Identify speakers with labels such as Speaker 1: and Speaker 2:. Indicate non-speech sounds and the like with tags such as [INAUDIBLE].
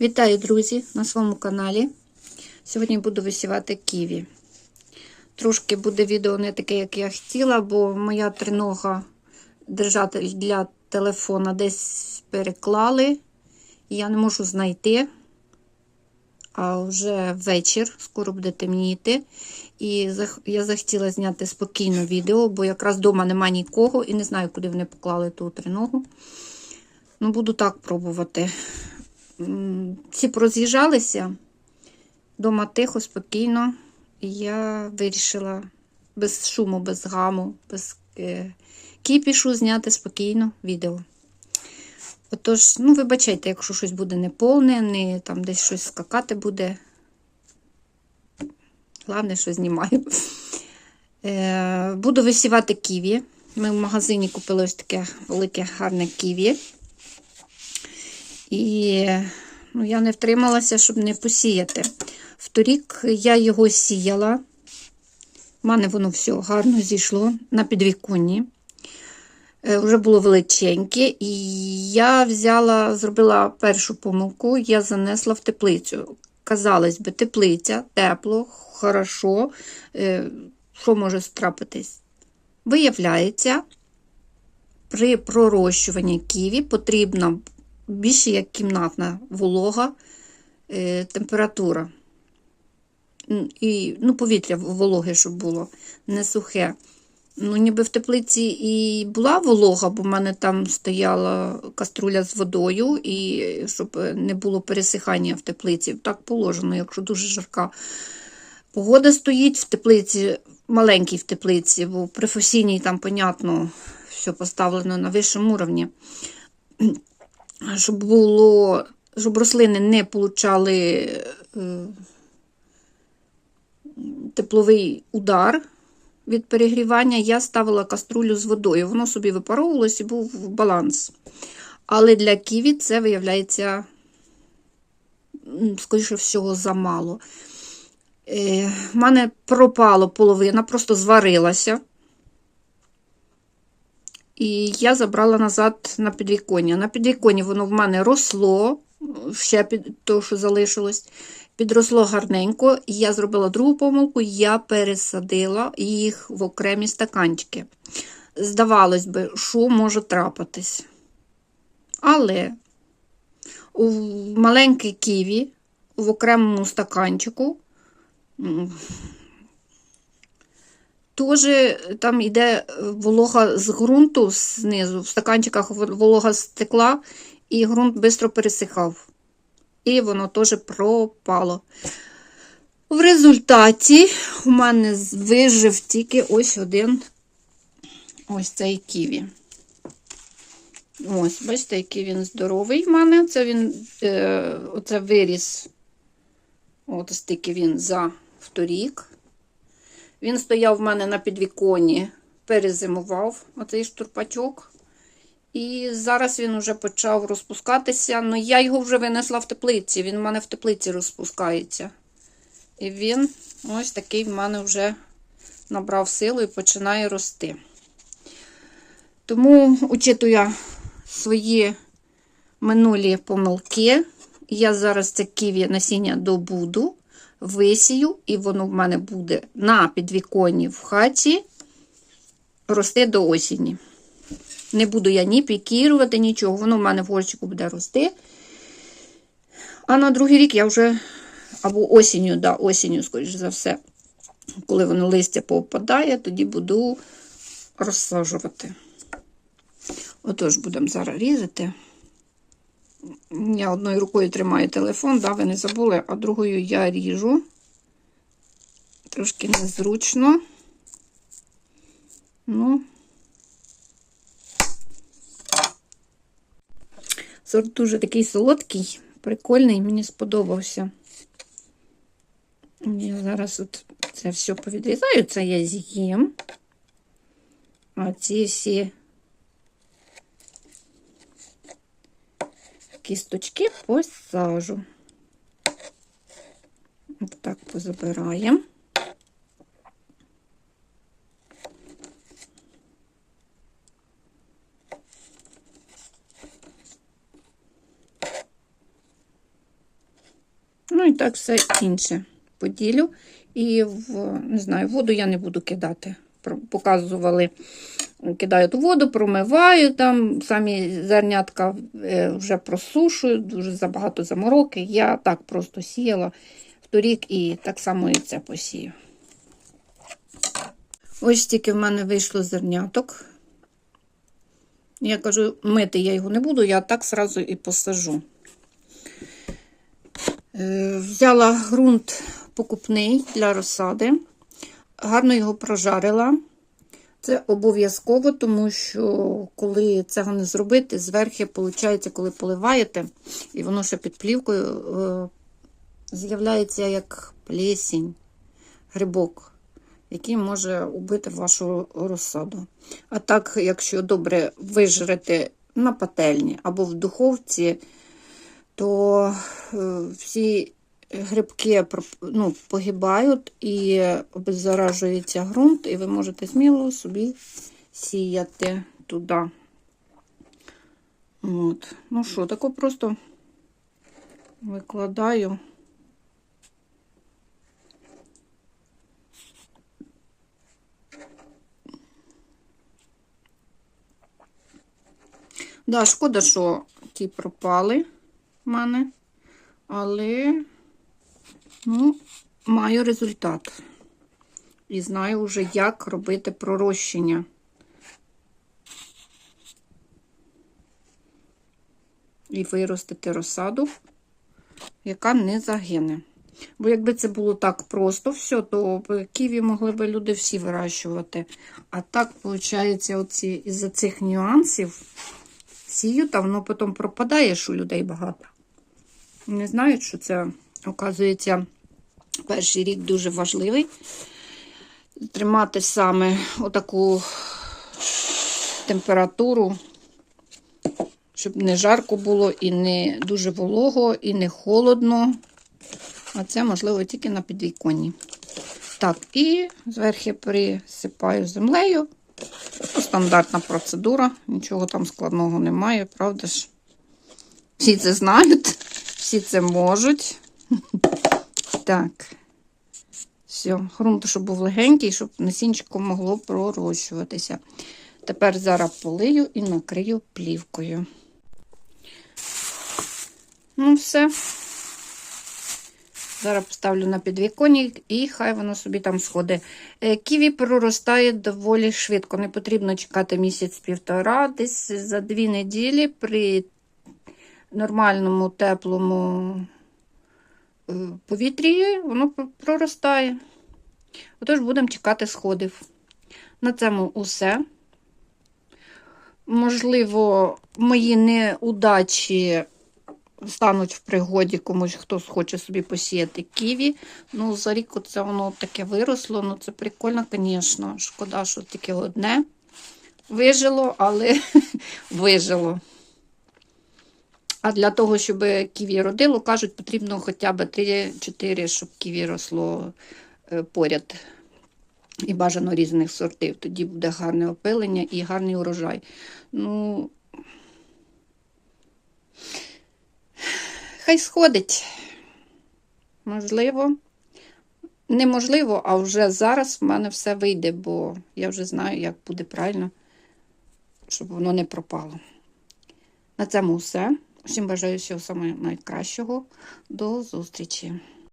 Speaker 1: Вітаю, друзі, на своєму каналі. Сьогодні буду висівати ківі. Трошки буде відео не таке, як я хотіла, бо моя тринога держатель для телефона десь переклали. І я не можу знайти. А вже вечір, скоро буде темніти. І я захотіла зняти спокійно відео, бо якраз вдома немає нікого і не знаю, куди вони поклали ту триногу. Ну, буду так пробувати. Всі пороз'їжджалися. Дома тихо, спокійно. І я вирішила без шуму, без гаму, без е, кіпішу зняти спокійно відео. Отож, ну, вибачайте, якщо щось буде неповне, не там десь щось скакати буде. Головне, що знімаю. Е, Буду висівати ківі. Ми в магазині купили ось таке велике гарне ківі. І ну, я не втрималася, щоб не посіяти. Вторік я його сіяла. У мене воно все гарно зійшло на підвіконні. Е, Вже було величеньке, і я взяла, зробила першу помилку, я занесла в теплицю. Казалось би, теплиця, тепло, хорошо. Е, Що може страпитись? Виявляється, при пророщуванні ківі потрібна більше як кімнатна волога, е, температура. І, ну, повітря вологе, щоб було, не сухе. Ну, ніби в теплиці і була волога, бо в мене там стояла каструля з водою, і щоб не було пересихання в теплиці. Так положено, якщо дуже жарка погода стоїть в теплиці, маленькій в теплиці, бо в професійній там, понятно, все поставлено на вищому рівні щоб було, щоб рослини не получали е, тепловий удар від перегрівання, я ставила каструлю з водою. Воно собі випаровувалось і був баланс. Але для ківі це виявляється, скоріше всього, замало. У е, мене пропала половина, просто зварилася. І я забрала назад на підвіконня. На підвіконні воно в мене росло, ще під то, що залишилось, підросло гарненько, і я зробила другу помилку, я пересадила їх в окремі стаканчики. Здавалось би, що може трапитись. Але у маленькій ківі в окремому стаканчику Теж там йде волога з ґрунту знизу, в стаканчиках волога стекла, і ґрунт швидко пересихав. І воно теж пропало. В результаті у мене вижив тільки ось один ось цей ківі. Ось, бачите, який він здоровий в мене. Це він е, оце виріс, от стільки він за вторік. Він стояв в мене на підвіконні, перезимував оцей штурпачок. І зараз він вже почав розпускатися. Ну, я його вже винесла в теплиці. Він в мене в теплиці розпускається. І він ось такий в мене вже набрав силу і починає рости. Тому, учитую свої минулі помилки, я зараз це ківі насіння добуду висію, і воно в мене буде на підвіконні в хаті рости до осені. Не буду я ні пікірувати, нічого, воно в мене в горщику буде рости. А на другий рік я вже, або осінню, да, осінню, скоріш за все, коли воно листя попадає, тоді буду розсаджувати. Отож, будемо зараз різати. Я одною рукою тримаю телефон, да, ви не забули, а другою я ріжу. Трошки незручно. Ну, сорт дуже такий солодкий, прикольний, мені сподобався. Я зараз от це все повідрізаю, це я з'їм. А ці всі кісточки посажу. От так позабираємо. Ну і так все інше поділю. І в не знаю, воду я не буду кидати. Показували, кидають у воду, промиваю там, самі зернятка е, вже просушую, дуже забагато замороки. Я так просто сіяла в торік і так само і це посію. Ось тільки в мене вийшло зерняток. Я кажу, мити я його не буду, я так сразу і посажу. Е, Взяла ґрунт покупний для розсади, гарно його прожарила. Це обов'язково, тому що коли цього не зробити, зверху, виходить, коли поливаєте, і воно ще під плівкою, е, з'являється як плесінь, грибок, який може убити вашу розсаду. А так, якщо добре вижрете на пательні або в духовці, то е, всі грибки ну, погибають і обеззаражується ґрунт, і ви можете сміло собі сіяти туди. От. Ну що, тако просто викладаю. Да, шкода, що ті пропали в мене, але ну, маю результат. І знаю вже, як робити пророщення. І виростити розсаду, яка не загине. Бо якби це було так просто все, то ківі могли б люди всі вирощувати. А так, виходить, із-за цих нюансів сіють, а воно потім пропадає, що людей багато. Не знають, що це, оказується, перший рік дуже важливий. Тримати саме отаку температуру, щоб не жарко було, і не дуже волого, і не холодно. А це можливо тільки на підвіконні. Так, і зверху присипаю землею. Стандартна процедура, нічого там складного немає, правда ж? Всі це знають, всі це можуть. [LAUGHS] Так. Все, ґрунт, щоб був легенький, щоб насінчико могло пророщуватися. Тепер зараз полию і накрию плівкою. Ну, все. Зараз поставлю на підвіконник і хай воно собі там сходить. Е, Ківі проростає доволі швидко. Не потрібно чекати місяць-півтора, десь за дві неділі при нормальному теплому повітрі воно проростає. Отож, будемо чекати сходів. На цьому усе. Можливо, мої неудачі стануть в пригоді комусь, хто хоче собі посіяти ківі. Ну, за рік оце воно таке виросло. Ну, це прикольно, звісно. Шкода, що тільки одне вижило, але [LAUGHS] вижило. А для того, щоб ківі родило, кажуть, потрібно хоча б 3-4, щоб ківі росло е, поряд. І бажано різних сортів. Тоді буде гарне опилення і гарний урожай. Ну, хай сходить. Можливо. Неможливо, а вже зараз в мене все вийде, бо я вже знаю, як буде правильно, щоб воно не пропало. На цьому все. Всім бажаю всього самого найкращого. До зустрічі!